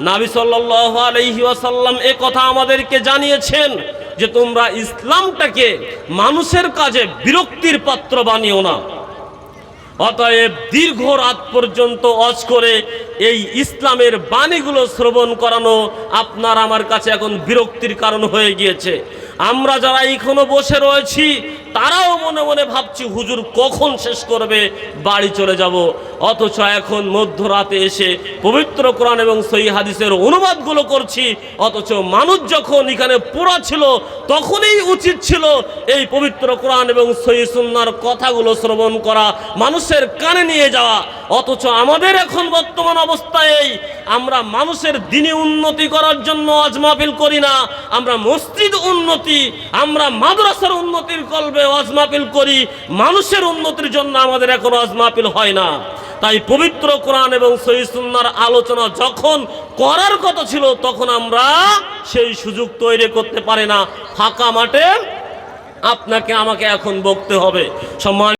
নাবি আলাইহি ওয়াসাল্লাম এ কথা আমাদেরকে জানিয়েছেন যে তোমরা ইসলামটাকে মানুষের কাজে বিরক্তির পাত্র বানিও না। অতএব দীর্ঘ রাত পর্যন্ত অজ করে এই ইসলামের বাণীগুলো শ্রবণ করানো আপনার আমার কাছে এখন বিরক্তির কারণ হয়ে গিয়েছে। আমরা যারা এখনও বসে রয়েছি, তারাও মনে মনে ভাবছি, হুজুর কখন শেষ করবে, বাড়ি চলে যাব। অথচ এখন মধ্যরাতে এসে পবিত্র কোরআন এবং সই হাদিসের অনুবাদগুলো করছি, অথচ মানুষ যখন এখানে পোড়া ছিল, তখনই উচিত ছিল এই পবিত্র কোরআন এবং সই সুন্নার কথাগুলো শ্রবণ করা, মানুষের কানে নিয়ে যাওয়া। অথচ আমাদের এখন বর্তমান অবস্থায় এই আমরা মানুষের দিনে উন্নতি করার জন্য আজ মাহফিল করি না। আমরা মসজিদ উন্নতি, আমরা মাদ্রাসার উন্নতির কল্পে ওয়াজ মাহফিল করি। মানুষের উন্নতির জন্য আমাদের এখন ওয়াজ মাহফিল হয় না। তাই পবিত্র কোরআন এবং সহিসুন্নার আলোচনা যখন করার কথা ছিল, তখন আমরা সেই সুযোগ তৈরি করতে পারি না। ফাঁকা মাঠে আপনাকে আমাকে এখন বকতে হবে। সম্মান